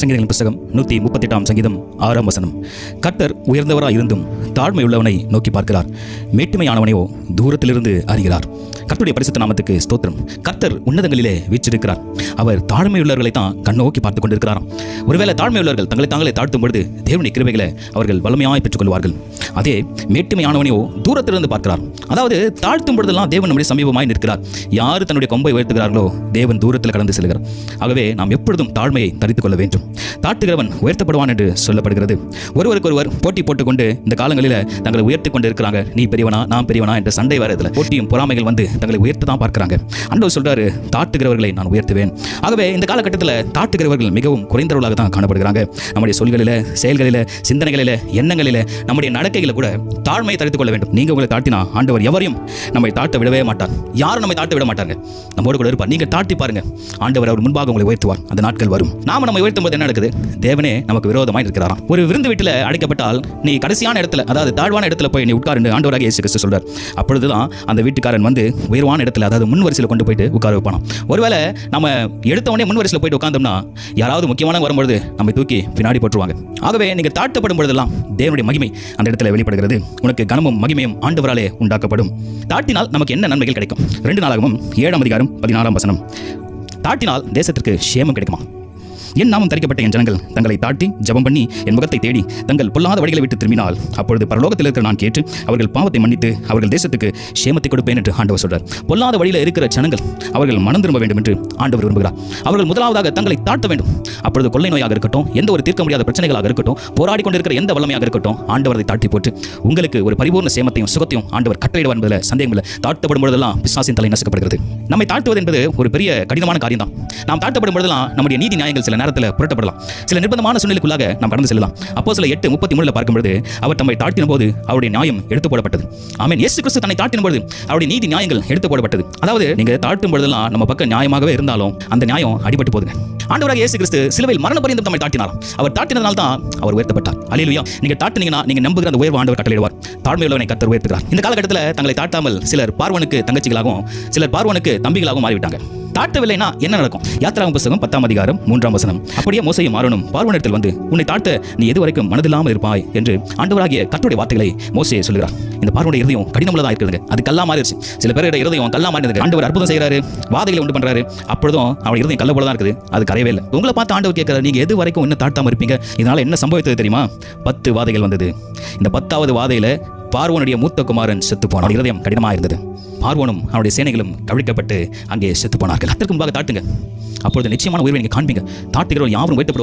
சங்கீதங்களின் புஸ்தகம் நூற்றி முப்பத்தெட்டாம் சங்கீதம் ஆறாம் வசனம். கர்த்தர் உயர்ந்தவராக இருந்தும் தாழ்மை உள்ளவனை நோக்கி பார்க்கிறார். மேட்டுமையானவனையோ தூரத்திலிருந்து அறிகிறார். கர்த்தருடைய பரிசுத்த நாமத்துக்கு ஸ்தோத்திரம். கர்த்தர் உன்னதங்களிலே வீச்சிருக்கிறார் அவர் தாழ்மையுள்ளவர்களை தான் கண்ணோக்கி பார்த்து கொண்டிருக்கிறாராம். ஒருவேளை தாழ்மையுள்ளவர்கள் தங்களை தாங்களே தாழ்த்தும் பொழுது தேவனுடைய கிருபைகளை அவர்கள் வலிமையாய் பெற்றுக்கொள்வார்கள். அதே மேட்டுமையானவனையோ தூரத்திலிருந்து பார்க்கிறார். அதாவது தாழ்த்தும் பொழுதெல்லாம் தேவன் நம்முடைய சமீபமாய் நிற்கிறார். யார் தன்னுடைய கொம்பை உயர்த்துகிறார்களோ தேவன் தூரத்தில் கடந்து செல்கிறார். ஆகவே நாம் எப்பொழுதும் தாழ்மையை தரித்துக் கொள்ள வேண்டும். தாழ்த்துகிறவன் உயர்த்தப்படுவான் என்று சொல்லப்படுகிறது. ஒருவருக்கொருவர் போட்டி போட்டுக்கொண்டு இந்த காலங்களில் தங்களை உயர்த்தி கொண்டு இருக்கிறாங்க நீ பெரியவனா நான் பெரியவனா என்ற சண்டை வரதுல போட்டியும் பொறாமைகள் வந்து தங்களை உயர்த்த தான் பார்க்கிறாங்க. அண்டவர் சொல்றாரு தாட்டுகிறவர்களை நான் உயர்த்துவேன். ஆகவே இந்த காலகட்டத்தில் தாட்டுகிறவர்கள் மிகவும் குறைந்தவர்களாக தான் காணப்படுகிறாங்க. நம்முடைய சொல்களில் செயல்களில் சிந்தனைகளில் எண்ணங்களில் நம்முடைய நடக்கைகளை கூட தாழ்மையை தடுத்துக் கொள்ள வேண்டும். நீங்கள் உங்களை தாட்டினா ஆண்டவர் எவரையும் நம்மை தாட்ட விடவே மாட்டார். யாரும் நம்மை தாட்ட விட மாட்டாங்க நம்மோடு கூட இருப்பார். நீங்கள் தாட்டி பாருங்க. ஆண்டவர் அவர் முன்பாக உங்களை உயர்த்துவார். அந்த நாட்கள் வரும். நாம நம்ம உயர்த்தும் போது என்ன நடக்குது? தேவனே நமக்கு விரோதமாக இருக்கிறாராம் ஒரு விருந்து வீட்டில் அடைக்கப்பட்டால் நீ கடைசியான இடத்துல அதாவது தாழ்வான இடத்துல போய் நீ உட்காருன்னு ஆண்டவராக இயேசு கிறிஸ்து சொல்றார். அப்பொழுதுதான் அந்த வீட்டுக்காரன் வந்து உயர்வான இடத்துல அதாவது முன் வரிசையில் கொண்டு போயிட்டு உட்கார வைப்பானாம். ஒருவேளை நம்ம எடுத்த உடனே முன் வரிசையில் போயிட்டு உட்காந்தோம்னா யாராவது முக்கியமான வரும்பொழுது நம்மை தூக்கி பின்னாடி போட்டுருவாங்க. ஆகவே நீங்கள் தாழ்த்தப்படும் பொழுதெல்லாம் தேவனுடைய மகிமை அந்த இடத்துல வெளிப்படுகிறது. உனக்கு கனமும் மகிமையும் ஆண்டவராலே உண்டாக்கப்படும். தாட்டினால் நமக்கு என்ன நன்மைகள் கிடைக்கும்? ரெண்டு நாளாகவும் ஏழாம் அதிகாரம் பதினாறாம் வசனம். தாட்டினால் தேசத்திற்கு சேமம் கிடைக்குமா? என் நாமம் தரிக்கப்பட்ட என் ஜனங்கள் தங்களை தாட்டி ஜெபம் பண்ணி என் முகத்தை தேடி தங்கள் பொல்லாத வழிகளை விட்டு திரும்பினால் அப்பொழுது பரலோகத்தில் இருக்கிற நான் கேட்டு அவர்கள் பாவத்தை மன்னித்து அவர்கள் தேசத்துக்கு சேமத்தை கொடுப்பேன் என்று ஆண்டவர் சொல்றார். பொல்லாத வழியில் இருக்கிற ஜனங்கள் அவர்கள் மனம் திரும்ப வேண்டும் என்று ஆண்டவர் விரும்புகிறார். அவர்கள் முதலாவதாக தங்களை தாழ்த்த வேண்டும். அப்பொழுது கொள்ளை நோயாக இருக்கட்டும் எந்த ஒரு தீர்க்க முடியாத பிரச்சனைகளாக இருக்கட்டும் போராடி கொண்டிருக்கிற எந்த வல்லமையாக இருக்கட்டும் ஆண்டவரை தாழ்த்தி போட்டு உங்களுக்கு ஒரு பரிபூர்ண சேமத்தையும் சுகத்தையும் ஆண்டவர் கட்டளையிடுவார் என்பதில் சந்தேகம் இல்லை. தாழ்த்தப்படும் பொழுதெல்லாம் பிசாசின் தலை நசுக்கப்படுகிறது. நம்மை தாழ்த்துவது என்பது ஒரு பெரிய கடினமான காரியம் தான் நாம் தாழ்த்தப்படும் பொழுதெல்லாம் நம்முடைய நீதி நியாயங்கள் சில நேரத்தில் புரட்டப்படலாம். சில நிர்பந்தமான சூழ்நிலைக்குள்ளாக நாம் கடந்து செல்லலாம். அப்போ சில எட்டு முப்பத்தி மூணுல பார்க்கும்போது அவர் தம்மை தாழ்த்தின போது அவருடைய நியாயம் எடுத்து போடப்பட்டது. ஆமீன். இயேசு கிறிஸ்து தன்னை தாழ்த்தின போது அவருடைய நீதி நியாயங்கள் எடுத்து போடப்பட்டது. அதாவது நீங்கள் தாழ்த்தும் பொழுதெல்லாம் நம்ம பக்கம் நியாயமாகவே இருந்தாலும் அந்த நியாயம் அடிபட்டு போதுங்க ஆண்டவராக இயேசு கிறிஸ்து சிலுவையில் மரண பரியந்தம் தம்மை தாழ்த்தினாராம். அவர் தாழ்த்தினதால் தான் அவர் உயர்த்தப்பட்டார். அல்லேலூயா. நீங்கள் தாழ்த்தினீங்கன்னா நீங்க நம்புகிற அந்த உயர்வு ஆண்டவர் கட்டளையிடுவார். தாழ்மையுள்ளவனை கத்தர் உயர்த்துகிறார். இந்த காலகட்டத்தில் தங்களை தாழ்த்தாமல் சிலர் பார்வனுக்கு தங்கச்சிகளாகவும் சிலர் பார்வனுக்கு தம்பிகளாகவும் மாறிவிட்டாங்க. தாழ்த்தவில்லைனா என்ன நடக்கும்? யாத்திராவும் புஸ்தகம் பத்தாம் அதிகாரம் மூன்றாம் வசனம். அப்படியே மோசையும் மாறணும் பார்வனிடத்தில் வந்து உன்னை தாழ்த்த நீ எது வரைக்கும் மனதில்லாமல் இருப்பாய் என்று ஆண்டவராகிய கட்டுடைய வார்த்தைகளை மோசையை சொல்கிறார் இந்த பார்வனுடைய இருதயம் கடினமுள்ளதாக இருக்குதுங்க அது கல்லா மாறிடுச்சு சில பேருடைய இருதயம் கல்லா மாறிடுது ஆண்டவர் அற்புதம் செய்கிறாரு வாதைகளை உண்டு பண்றாரு. அப்பொழுதும் அவருடைய இருதயம் கல்ல போல தான் இருக்குது. அது கரையவே இல்லை. உங்களை பார்த்து ஆண்டவர் கேட்கிறார் நீங்க எது வரைக்கும் இன்னும் தாழ்த்தாம இருப்பீங்க? இதனால என்ன சம்பவித்தது தெரியுமா? பத்து வாதைகள் வந்தது. இந்த பத்தாவது வாதையில பார்வோனுடைய மூத்த குமாரன் செத்து போனான் இருதயம் கடினமாக இருந்தது. பார்வோனும் அவனுடைய சேனைகளும் கவிழ்க்கப்பட்டு அங்கே செத்து போனார்கள் கத்திற்கு முன்பாக தாட்டுங்க அப்பொழுது நிச்சயமான உயிரை நீங்கள் காண்பீங்க. தாட்டுகிறவர் யாரும் உயர்த்தப்படுவாங்க.